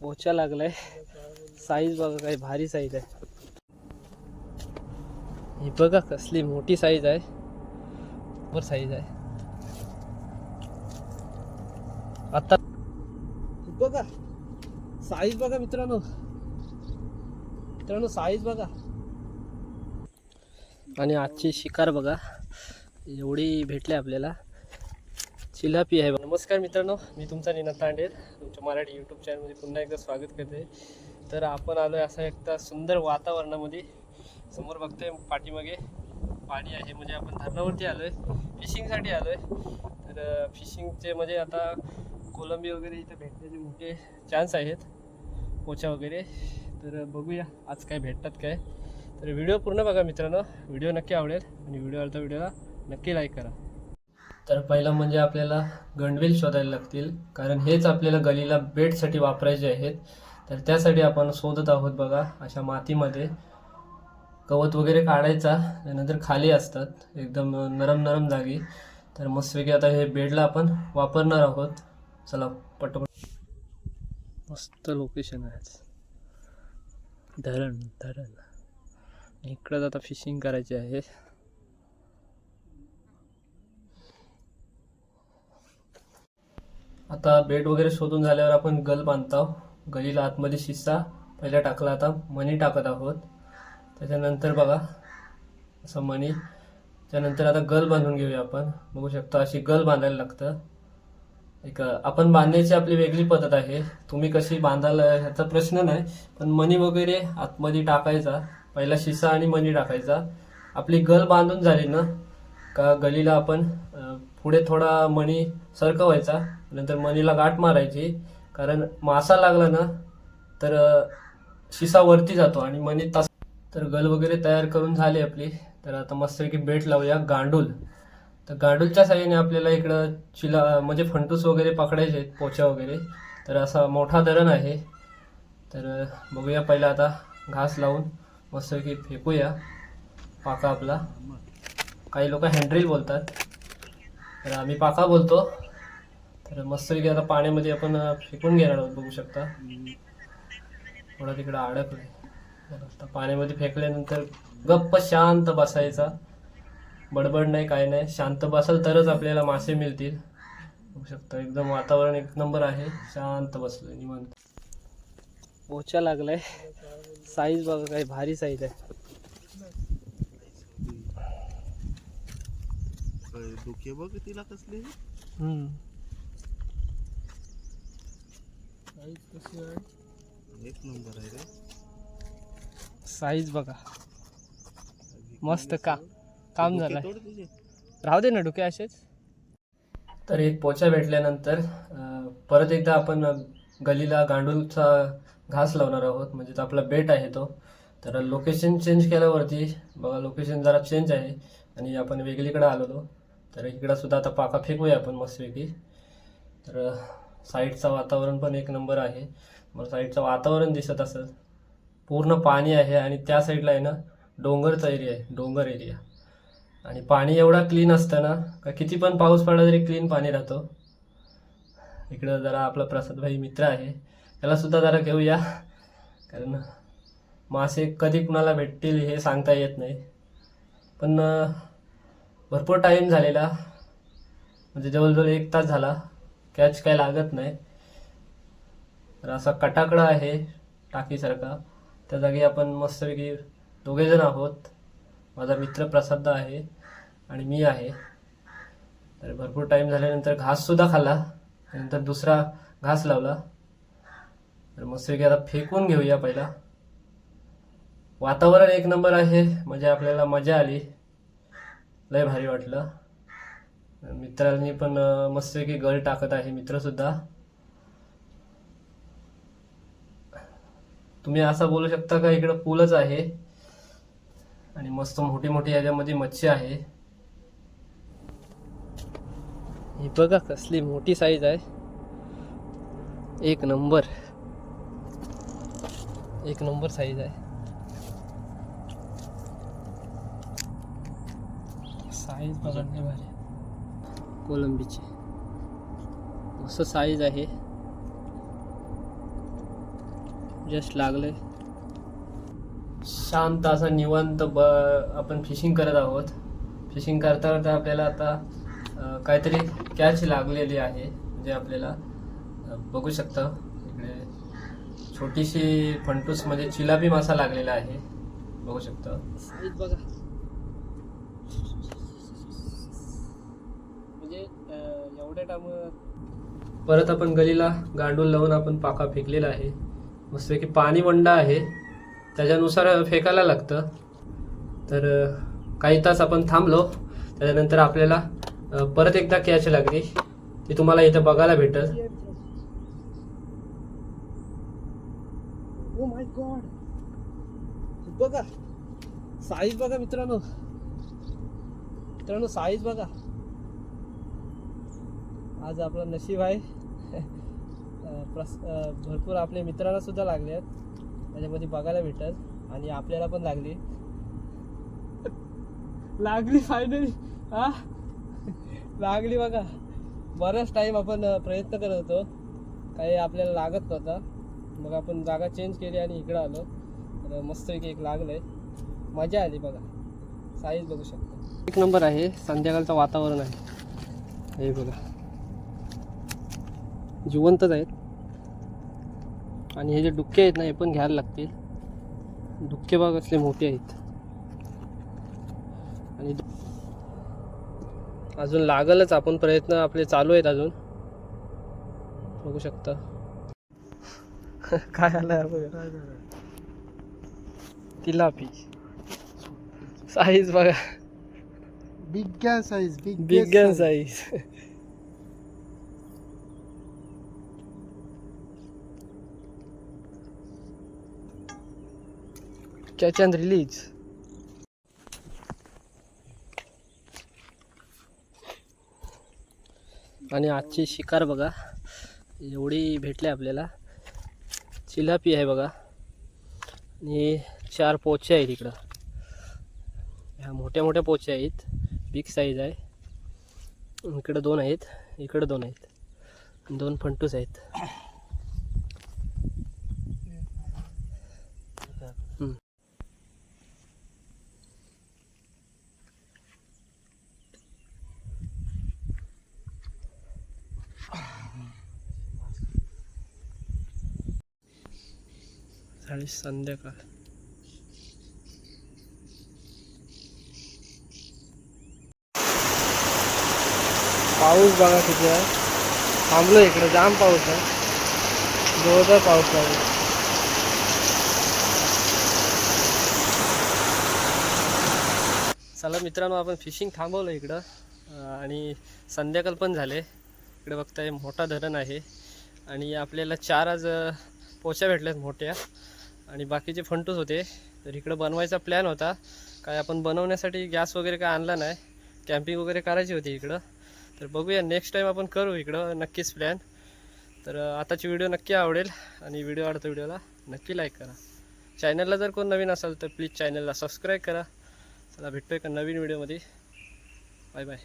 पोचा लागलाय. साईज बघा काय भारी साईज आहे. ही बघा कसली मोठी साईज आहे. वर साईज आहे. आता बघा. साईज बघा मित्रांनो. मित्रांनो साईज बघा. आणि आजची शिकार बघा. एवढी भेटली आपल्याला. चिलापी आहे. नमस्कार मित्रांनो मी तुमचा निनाद तांडेल तुमच्या मराठी यूट्यूब चॅनलमध्ये पुन्हा एकदा स्वागत करते. तर आपण आलो आहे असं एकदा सुंदर वातावरणामध्ये. समोर बघतोय पाठीमागे पाणी आहे म्हणजे आपण धरणावरती आलो आहे फिशिंगसाठी आलो आहे तर फिशिंगचे म्हणजे आता कोलंबी वगैरे इथं भेटण्याचे मोठे चान्स आहेत. पोचा वगैरे. तर बघूया आज काय भेटतात काय. तर व्हिडिओ पूर्ण बघा मित्रांनो. व्हिडिओ नक्की आवडेल आणि व्हिडिओ आवडता व्हिडिओला नक्की लाईक करा. तर पहिलं म्हणजे आपल्याला गंडवेल शोधायला लागतील कारण हेच आपल्याला गलीला बेडसाठी वापरायचे आहेत. तर त्यासाठी आपण शोधत आहोत बघा अशा मातीमध्ये. गवत वगैरे काढायचा त्यानंतर खाली असतात एकदम नरम नरम जागी. तर मस्तपैकी आता हे बेडला आपण वापरणार आहोत. चला पटपट मस्त लोकेशन आहे धरण धरण. इकडं आता फिशिंग करायची आहे. आता बेड वगैरे शोधून झाल्यावर आपण गल बांधतो गलीला आतमध्ये शिस्सा पहिला टाकला आता मणी टाकत आहोत. त्याच्यानंतर बघा असं मणी त्यानंतर आता गल बांधून घेऊया आपण. बघू शकतो अशी गल बांधायला लागतं. एक आपण बांधण्याची आपली वेगळी पद्धत आहे. तुम्ही कशी बांधायला ह्याचा प्रश्न नाही पण मणी वगैरे आतमध्ये टाकायचा. पहिला शिसा आणि मणी टाकायचा. आपली गल बांधून झाली ना का गलीला आपण पुढे थोडा मणी सरकवायचा नंतर मणीला गाठ मारायची. कारण मासा लागला ना तर शिसा वरती जातो आणि मणी तास. तर गल वगैरे तयार करून झाली आपली. तर आता मस्तपैकी बेट लावूया गांडूल तर गांडूलच्या साह्याने आपल्याला इकडं चिला म्हणजे फंटूस वगैरे पकडायचे आहेत पोचा वगैरे. तर असा मोठा धरण आहे. तर बघूया पहिला आता घास लावून मस्तपैकी फेकूया. पाका आपला. काही लोक हँड्रिल बोलतात. तर आम्ही पाका बोलतो. तर मस्तपैकी आता पाण्यामध्ये आपण फेकून घेणार आहोत बघू शकता. थोडा तिकडं अडकलं आता पाण्यामध्ये फेकल्यानंतर गप्प शांत बसायचा. बडबड नाही काय नाही. शांत बसाल तरच आपल्याला मासे मिळतील. बघू शकता एकदम वातावरण एक नंबर आहे. शांत बसलं निवांत. पोचा लागलाय. साईज बघा काय भारी साईज आहे. डोके बघ तिला कसले. हम्म. एक नंबर आहे रे. साईज बघा. मस्त का काम तुझे. राहू दे ना डोके असेच. तर एक पोचा भेटल्यानंतर परत एकदा आपण गलीला गांडूलचा घास लावणार आहोत. म्हणजे तो आपला बेट आहे तो. तर लोकेशन चेंज केल्यावरती बघा लोकेशन जरा चेंज आहे. आणि आपण वेगळीकडे आलेलो. तर इकडं सुद्धा आता पाका फेकूया आपण मस्तपैकी. तर साईडचं वातावरण पण एक नंबर आहे. मग साईडचं वातावरण दिसत असेल. पूर्ण पाणी आहे आणि त्या साईडला आहे ना डोंगरचा एरिया आहे डोंगर एरिया. आणि पाणी एवढा क्लीन असतं ना का किती पण पाऊस पडला तरी क्लीन पाणी राहतो. इकडं जरा आपला प्रसादभाई मित्र आहे. त्यालासुद्धा जरा घेऊया. कारण मासे कधी कुणाला भेटतील हे सांगता येत नाही. पण भरपूर टाईम झालेला. म्हणजे जवळजवळ एक तास झाला. कॅच काय लागत नाही. तर असा कटाकडा आहे टाकीसारखा. त्या जागी आपण मस्तपैकी दोघेजण आहोत. माझा मित्र प्रसाद आहे आणि मी आहे. तर भरपूर टाईम झाल्यानंतर घाससुद्धा खाल्ला. नंतर दुसरा घास लावला. तर मस्तपैकी आता फेकून घेऊया पहिला. वातावरण एक नंबर आहे. म्हणजे आपल्याला मजा आली. लय भारी वाटलं. मित्रांनी पण मस्तपैकी गळ टाकत आहे मित्रसुद्धा तुम्ही असं बोलू शकता का? इकडं पूलच आहे. आणि मस्त मोठी मोठी याच्यामध्ये मच्छी आहे. ही बघा कसली मोठी साईज आहे. एक नंबर एक नंबर साईज आहे. साईज बघा भारी. कोलंबीची. मस्त साईज आहे. जस्ट लागले शांत असा निवांत ब आपण फिशिंग करत आहोत. फिशिंग करता करता आपल्याला आता काहीतरी कॅच लागलेली आहे. म्हणजे आपल्याला बघू शकता. इकडे छोटीशी फंटूस म्हणजे चिलापी मासा लागलेला आहे. बघू शकता. बघा. म्हणजे एवढ्या टाइम परत आपण गलीला गांडूल लावून आपण पाका फेकलेला आहे. मस्तपैकी पाणी वंडा आहे. त्याच्यानुसार फेकायला लागतं. तर काही तास आपण थांबलो. त्याच्यानंतर आपल्याला परत एकदा कॅच लागली. ती तुम्हाला इथं बघायला भेटल. ओ माय गॉड बघा. साईज बघा मित्रांनो. मित्रांनो साईज बघा. आज आपलं नशीब आहे. प्रस भरपूर आपल्या मित्रांना सुद्धा लागले आहेत. त्याच्यामध्ये बघायला भेटत आणि आपल्याला पण लागली. लागली फायनली हा? लागली बघा. बराच टाईम आपण प्रयत्न करत होतो. काही आपल्याला लागत नव्हता. मग आपण जागा चेंज केली आणि इकडं आलो. तर मस्तपैकी एक लागलं आहे मजा आली बघा. साईज बघू शकता. एक नंबर आहे. संध्याकाळचं वातावरण आहे. हे बघा. जिवंतच आहेत. आणि हे जे डुक्के आहेत ना हे पण घ्यायला लागतील. डुक्के बघ असले मोठे आहेत. आणि अजून लागलच आपण प्रयत्न आपले चालू आहेत अजून. बघू शकता. काय आलं बघा. तिलापी. साईज बघा. Big size big size catch and release आणि आजची शिकार बघा एवढी भेटली आपल्याला. चिलापी आहे बघा. आणि चार पोचे आहेत इकडं. ह्या मोठ्या मोठ्या पोचे आहेत. बिग साईज आहे. इकडं दोन आहेत. इकडं दोन आहेत. दोन फंटूस आहेत. झाली संध्याकाळ. पाऊस बघा किती आहे. थांबलो इकडे जाम पाऊस आहे. जोरदार पाऊस लागला चला मित्रांनो आपण फिशिंग थांबवलं इकडं. आणि संध्याकाळ पण झाले. इकडे बघताय मोठा धरण आहे. आणि आपल्याला चार आज अं, पोच्या भेटल्यात मोठ्या. आणि बाकीचे फंटूस होते. तर इकडं बनवायचा प्लॅन होता. काय आपण बनवण्यासाठी गॅस वगैरे काय आणला नाही. कॅम्पिंग वगैरे करायची होती इकडं. तर बघूया नेक्स्ट टाईम आपण करू इकडं नक्कीच प्लॅन तर आताची व्हिडिओ नक्की आवडेल. आणि व्हिडिओ आवडतो व्हिडिओला नक्की लाईक करा. चॅनलला जर कोण नवीन असाल तर प्लीज चॅनलला सबस्क्राईब करा. चला भेटतो का नवीन व्हिडिओमध्ये बाय बाय